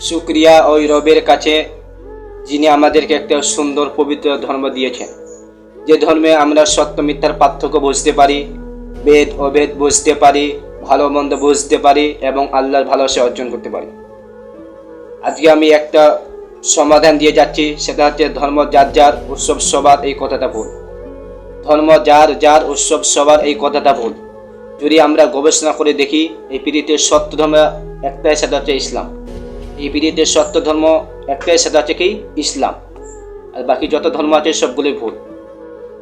শুক্রিয়া ওই রবের কাছে, যিনি আমাদেরকে একটা সুন্দর পবিত্র ধর্ম দিয়েছেন। যে ধর্মে আমরা সত্য মিথ্যার পার্থক্য বুঝতে পারি, বেদ, অবেদ বুঝতে পারি, ভালো মন্দ বুঝতে পারি, এবং আল্লাহর ভালোবাসা অর্জন করতে পারি। আজকে আমি একটা সমাধান দিয়ে যাচ্ছি, সেটা হচ্ছে ধর্ম যার যার, উৎসব সবার এই কথাটা ভুল। ধর্ম যার যার, উৎসব সবার এই কথাটা ভুল। যদি আমরা গবেষণা করে দেখি, এই পৃথিবীতে সত্য ধর্ম একটাই, সেটা হচ্ছে ইসলাম। এই পৃথিবীতে সত্য ধর্ম একটাই সেটা হচ্ছে কি? ইসলাম। আর বাকি যত ধর্ম আছে সবগুলোই ভুল।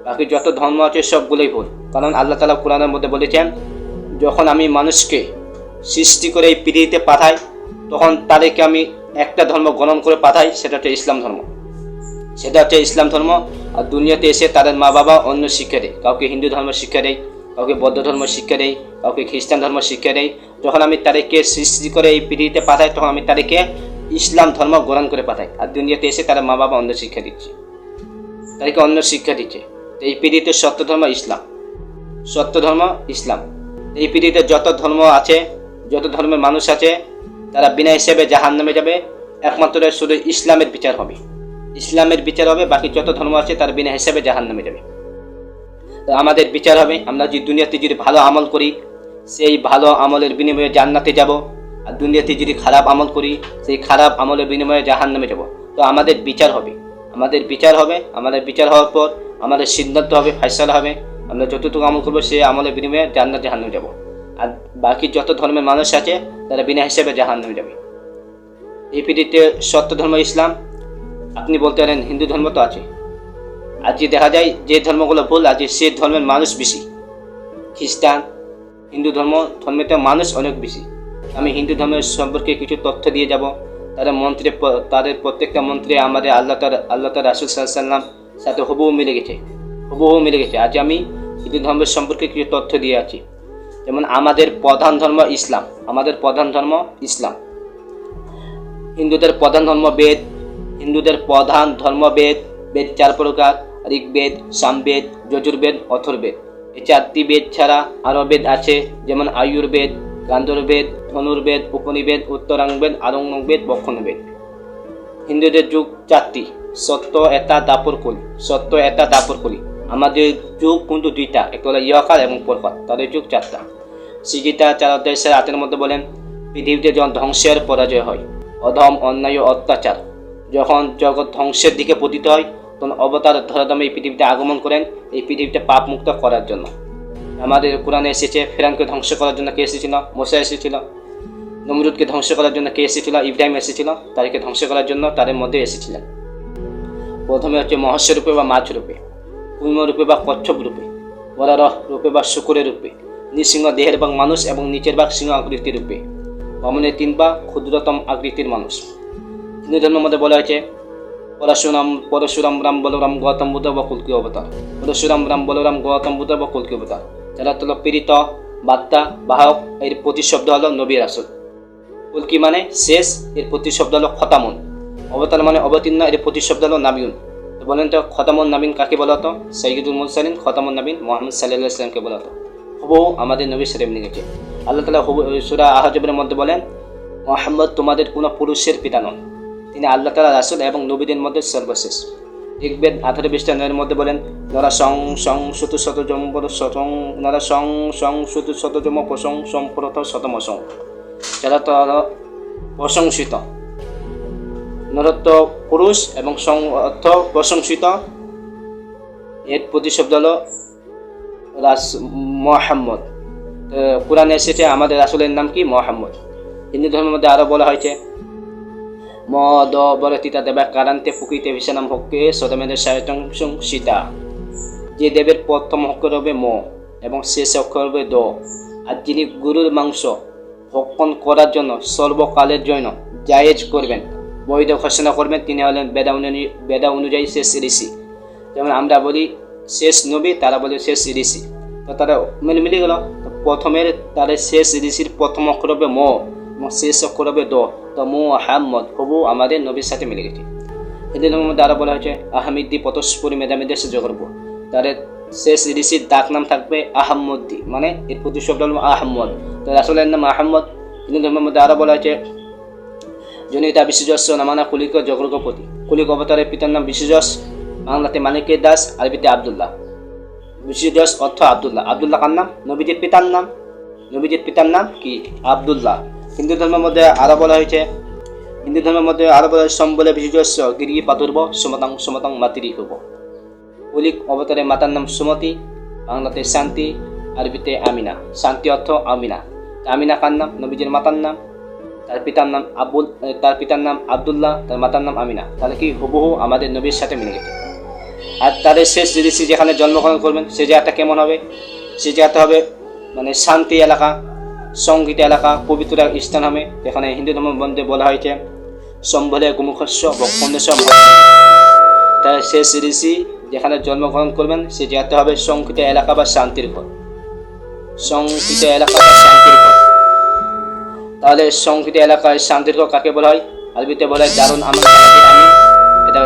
বাকি যত ধর্ম আছে সবগুলোই ভুল। কারণ আল্লাহ তালা কোরআনের মধ্যে বলেছেন, যখন আমি মানুষকে সৃষ্টি করে এই পৃথিবীতে পাঠাই, তখন তাদেরকে আমি একটা ধর্ম গ্রহণ করে পাঠাই, সেটা হচ্ছে ইসলাম ধর্ম। সেটা হচ্ছে ইসলাম ধর্ম। আর দুনিয়াতে এসে তাদের মা বাবা অন্য শিক্ষা দেয়। কাউকে হিন্দু ধর্ম শিক্ষা দেয় কাউকে বৌদ্ধ ধর্ম শিক্ষা দেয় কাউকে খ্রিস্টান ধর্ম শিক্ষা দেয় যখন আমি তাদেরকে সৃষ্টি করে এই পৃথিবীতে পাঠাই, তখন আমি তাদেরকে ইসলাম ধর্ম গ্রহণ করে পাঠাই। আর দুনিয়াতে এসে তারা মা বাবা অন্য শিক্ষা দিচ্ছে। তাদেরকে অন্য শিক্ষা দিচ্ছে। এই পৃথিবীতে সত্য ধর্ম ইসলাম। সত্য ধর্ম ইসলাম। এই পৃথিবীতে যত ধর্ম আছে, যত ধর্মের মানুষ আছে, তারা বিনা হিসেবে জাহান নামে যাবে। একমাত্র শুধু ইসলামের বিচার হবে। ইসলামের বিচার হবে, বাকি যত ধর্ম আছে, তার বিনা হিসেবে জাহান নামে যাবে। আমাদের বিচার হবে। আমরা যদি দুনিয়াতে যদি ভালো আমল করি, সেই ভালো আমলের বিনিময়ে জান্নাতে যাব। আর দুনিয়াতে যদি খারাপ আমল করি, সেই খারাপ আমলের বিনিময়ে জাহান নামে যাব। তো আমাদের বিচার হবে। আমাদের বিচার হবে। আমাদের বিচার হওয়ার পর আমাদের সিদ্ধান্ত হবে ফয়সালা হবে। আমরা যতটুকু আমল করব, সেই আমলের বিনিময়ে জান্নাত, জাহান্নামে যাব। আর বাকি যত ধর্মের মানুষ আছে, তারা বিনা হিসেবে জাহান্নামে যাবে। এই পৃথিবীতে সত্য ধর্ম ইসলাম, আপনি বলতে পারেন হিন্দু ধর্ম তো আছে। আজকে দেখা যায় যে ধর্মগুলো ভুল আজকে সে ধর্মের মানুষ বেশি। খ্রিস্টান, হিন্দু ধর্ম ধর্মেতে মানুষ অনেক বেশি। আমি হিন্দু ধর্মের সম্পর্কে কিছু তথ্য দিয়ে যাব। তাদের মন্ত্রে তাদের প্রত্যেকটা মন্ত্রে আমাদের আল্লাহ তার আল্লাহ তার রাসুল সাল্লাম সাথে হুবহু মিলে গেছে। হুবহু মিলে গেছে। আজ আমি হিন্দু ধর্মের সম্পর্কে কিছু তথ্য দিয়ে আছি। যেমন আমাদের প্রধান ধর্ম ইসলাম। আমাদের প্রধান ধর্ম ইসলাম। হিন্দুদের প্রধান ধর্ম বেদ, হিন্দুদের প্রধান ধর্ম বেদ বেদ চার প্রকার ঋগ্বেদ সামবেদ যজুর্বেদ অথর্বেদ এই চারটি বেদ ছাড়া আরও বেদ আছে, যেমন আয়ুর্বেদ গান্ধর্বেদ ধনুর্বেদ উপনিবেদ উত্তরাংবেদ আরঙ্গবেদ বক্ষণবেদ হিন্দুদের যুগ চারটি, সত্য এটা দাপর কলি। সত্য এটা দাপর কলি। আমাদের যুগ কিন্তু দুইটা একটা হলো ইয়কার এবং পরকার তাদের যুগ চারটা। শ্রীগীতা চার অধ্যায় সাড়ে আটের মধ্যে বলেন, পৃথিবীতে যখন ধ্বংসের পরাজয় হয়, অধম, অন্যায় অত্যাচার, যখন জগৎ ধ্বংসের দিকে পতিত হয় অবতার ধরাধামে এই পৃথিবীতে আগমন করেন, এই পৃথিবীতে পাপ মুক্ত করার জন্য। আমাদের কোরআনে এসেছে ফেরানকে ধ্বংস করার জন্য কে এসেছিল? মশা এসেছিল। নমরুদকে ধ্বংস করার জন্য কে এসেছিল? ইব্রাহিম এসেছিল। তাদেরকে ধ্বংস করার জন্য তাদের মধ্যে এসেছিলেন। প্রথমে হচ্ছে মহস্য রূপে বা মাছ রূপে কুর্ম রূপে বা কচ্ছপ রূপে, বরারহ রূপে বা শুকুরের রূপে, নৃসিংহ দেহের ভাগ মানুষ এবং নিচের ভাগ সিংহ আকৃতির রূপে বামনের তিন বা ক্ষুদ্রতম আকৃতির মানুষ। হিন্দু ধর্মের মধ্যে বলা হয়েছে পরশুরাম পরশুরাম রাম বলরাম গৌতম বুদ্ধ বা কুলকি অবতার? পরশুরাম রাম বলরাম গৌতম বুদ্ধ বা কুলকি অবতার? যারা হলো পীড়িত বার্তা বাহক, এর প্রতিশব্দ হলো নবী রাসুল কুলকি মানে? শেষ, এর প্রতিশব্দ হলো খতামুন। অবতার মানে অবতীর্ণ, এর প্রতিশব্দ হলো নাবিউন। তো বলেন তো, খতামুন নাবিন কাকে বলা হতো? সৈয়দুল মুরসালিন, খতামুন নাবিন মোহাম্মদ সাল্লাহ ইসলামকে বলা হতো। আমাদের নবী সালেম লিখেছে আল্লাহ তালা সুরা আহজবের মধ্যে বলেন, মোহাম্মদ তোমাদের কোনো পুরুষের পিতা নন। তিনি আল্লাহ তালা রাসুল এবং নবীদের মধ্যে সর্বশেষ। ঋগ্বেদ আঠারো বিশটানের মধ্যে বলেন, নরা সং সং, সুতু শত জম্বর শতং নরা সং সং, সুতু শত জম প্রসং সম্পরত শতমসং যারা তো প্রশংসিত নরত্ব পুরুষ এবং সং, অর্থ প্রশংসিত, এর প্রতিশব্দ হলো রাস, মোহাম্মদ। কোরআনে এসেছে আমাদের রাসুলের নাম কি? মোহাম্মদ। হিন্দু ধর্মের মধ্যে আরও বলা হয়েছে ম দ বলে তিতা দেবা কারান্তে ফুকিতে বিশানাম হকে সদমেদের সায়তং সীতা। যে দেবের প্রথম অক্ষর হবে ম, এবং শেষ অক্ষর হবে দ। আর যিনি গুরুর মাংস ভক্ষণ করার জন্য সর্বকালের জন্য জায়েজ করবেন, বৈধ ঘোষণা করবেন, তিনি হলেন বেদা অনুযায়ী বেদা অনুযায়ী শেষ ঋষি। যেমন আমরা বলি, শেষ নবী, তারা বলে শেষ ঋষি। তো তারা মিলে মিলে গেল প্রথমের তাদের শেষ ঋষির প্রথম অক্ষর হবে ম। শেষ অক্ষর দ, তো মু আহম্মদ হবু আমাদের নবীর সাথে মিলে গেছে। হিন্দু ধর্মের মধ্যে আরও বলা হয়েছে, আহমিদ্দি পতস্পুরি মেধামেদের সে জগর্ব তাদের শেষ ঋষির ডাক নাম থাকবে আহম্মদ্দি মানে এর প্রতিশব্দ হল আহম্মদ তো রাসুলের নাম আহম্মদ হিন্দু ধর্মের মধ্যে আরও বলা হয়েছে, জনিতা বিশ্বজস্ব নামানা কলিক জগরগপতি কলিক অবতারের পিতার নাম বিশ্বজস বাংলাতে মানিকের দাস, আরবিতে আবদুল্লাহ। বিশ্বজস অর্থ আবদুল্লাহ। আবদুল্লাহ কার নাম? নবীজির পিতার নাম। নবীজির পিতার নাম কি? আবদুল্লাহ। হিন্দু ধর্মের মধ্যে আরও বলা হয়েছে, হিন্দু ধর্মের মধ্যে আরও বলা হয়েছে, সম্বলে বিশ্বজস্ব গিরি পাতুর্ব সুমতাং সুমতাং মাতিরি হব কলিক অবতারে মাতার নাম সুমতি, বাংলাতে শান্তি, আরবিতে আমিনা। শান্তি অর্থ আমিনা। আমিনা কার নাম? নবীজির মাতার নাম। তার পিতার নাম আবুল তার পিতার নাম আবদুল্লাহ, তার মাতার নাম আমিনা। তাহলে কি হুবহু আমাদের নবীর সাথে মিলে গেছে? আর তাদের শেষ ঋষি যেখানে জন্মগ্রহণ করবেন, সে জায়গাটা কেমন হবে? সে জায়গাটা হবে মানে শান্তি এলাকা। সংগীত এলাকা পবিত্র স্থান হবে যেখানে হিন্দু ধর্ম মধ্যে বলা হয়েছে, সম্বলে গুমুখস্য তার শেষ ঋষি যেখানে জন্মগ্রহণ করবেন, সে জায়গাটা হবে সংকীত এলাকা বা শান্তির ঘর সংকীত এলাকা বা শান্তির ঘর তাহলে সংকীর্ণ এলাকায় শান্তির ঘর কাকে বলা হয়? আরবিতে বলা হয় দারুণ আমান এটা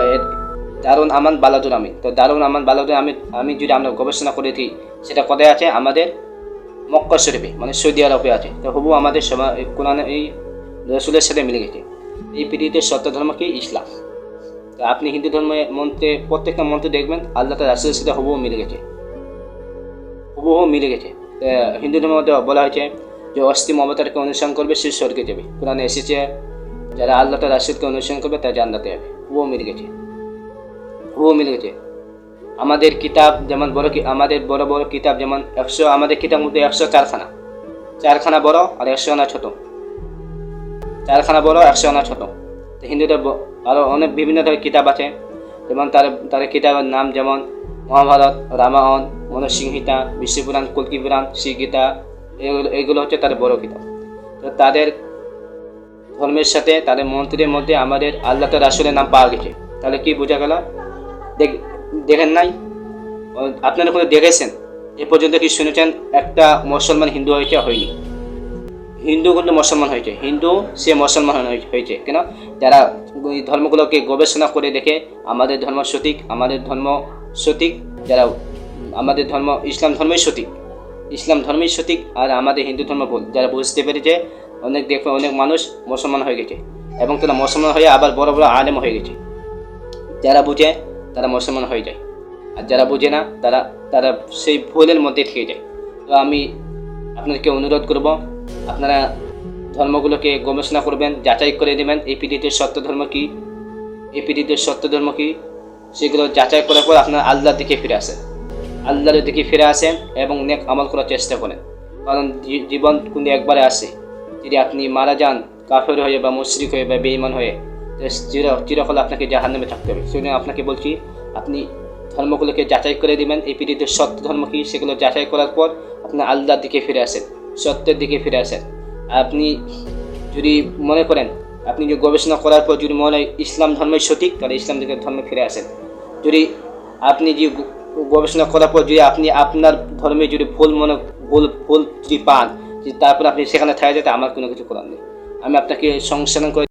দারুণ আমান বালাদুর আমি তো দারুণ আমান বালাদুর আমি আমি যদি আমরা গবেষণা করে দিই সেটা কোথায় আছে? আমাদের মক্কা শরীফে মানে সৌদি আরবে আছে। তো হবু আমাদের সমা- এই কোরআনে এই রসুলের সাথে মিলে গেছে। এই পৃথিবীতে সত্য ধর্ম কি? ইসলাম। তো আপনি হিন্দু ধর্মের মন্ত্রে, প্রত্যেকটা মন্ত্রে দেখবেন, আল্লাহ তার রাসুলের সাথে হবু মিলে গেছে। হুবহু মিলে গেছে। হিন্দু ধর্মের মধ্যে বলা হয়েছে যে অস্থি মমতারকে অনুসরণ করবে, সে স্বর্গে যাবে। কোরআনে এসেছে, যারা আল্লাহ তার রাসুলকে অনুসরণ করবে, তারা জান্নাতে যাবে। হুবহু মিলে গেছে। হুবহু মিলে গেছে। আমাদের কিতাব যেমন বড় আমাদের বড় বড় কিতাব যেমন একশো, আমাদের কিতাব মধ্যে একশো চারখানা। চারখানা বড় আর একশো আনা ছোট। চারখানা বড়, একশো আনা ছোট। তো হিন্দুদের আরও অনেক বিভিন্ন ধরনের কিতাব আছে। যেমন তার তার কিতাবের নাম যেমন মহাভারত, রামায়ণ, মনসিংহিতা বিশ্বপুরাণ কল্কি পুরাণ শ্রীগীতা এগুলো এগুলো হচ্ছে তাদের বড় কিতাব। তো তাদের ধর্মের সাথে তাদের মন্ত্রের মধ্যে আমাদের আল্লাহ তার আসলের নাম পাওয়া গেছে। তাহলে কি বোঝা গেল? দেখ দেখেন নাই? আপনারা কোনো দেখেছেন? এ পর্যন্ত কি শুনেছেন একটা মুসলমান হিন্দু হয়েছে, হয়নি? হিন্দু কিন্তু মুসলমান হয়েছে। হিন্দু, সে মুসলমান হয়ে- হয়েছে, কেন? যারা ধর্মগুলোকে গবেষণা করে দেখে, আমাদের ধর্ম সঠিক, আমাদের ধর্ম সঠিক, যারা আমাদের ধর্ম, ইসলাম ধর্মই সঠিক। ইসলাম ধর্মই সঠিক আর আমাদের হিন্দু ধর্ম ভুল। যারা বুঝতে পেরেছে, অনেক দেখবে, অনেক মানুষ মুসলমান হয়ে গেছে। এবং তারা মুসলমান হয়ে আবার বড় বড় আলেম হয়ে গেছে। যারা বুঝে তারা মুসলমান হয়ে যায়। আর যারা বোঝে না, তারা তারা সেই ভুলের মধ্যে থেকে যায়। তো আমি আপনাদেরকে অনুরোধ করব, আপনারা ধর্মগুলোকে গবেষণা করবেন, যাচাই করে দেবেন এই পৃথিবীতে সত্য ধর্ম কী, এই পৃথিবীতে সত্য ধর্ম কী, সেগুলো যাচাই করার পর আপনার আল্লাহর দিকে ফিরে আসেন। আল্লাহর দিকে ফিরে আসেন এবং নেক আমল করার চেষ্টা করেন। কারণ জীবন কিন্তু একবারে আসে। যদি আপনি মারা যান, কাফের হয়ে বা মুশরিক হয়ে বা বেঈমান হয়ে চির চিরকাল আপনাকে জাহান নামে থাকতে হবে। সেজন্য আপনাকে বলছি, আপনি ধর্মগুলোকে যাচাই করে দিবেন। এই পৃথিবীতে সত্য ধর্ম কী, সেগুলো যাচাই করার পর আপনি আল্লাহর দিকে ফিরে আসেন, সত্যের দিকে ফিরে আসেন। আপনি যদি মনে করেন, আপনি যে গবেষণা করার পর যদি মনে হয় ইসলাম ধর্মই সঠিক, তাহলে ইসলাম দিকে ধর্মে ফিরে আসেন। যদি আপনি যে গবেষণা করার পর যদি আপনি আপনার ধর্মে যদি ভুল মনে, ভুল ভুল যদি পান তারপর আপনি সেখানে থাকা যেতে আমার কোনো কিছু করার নেই। আমি আপনাকে সংশোধন করে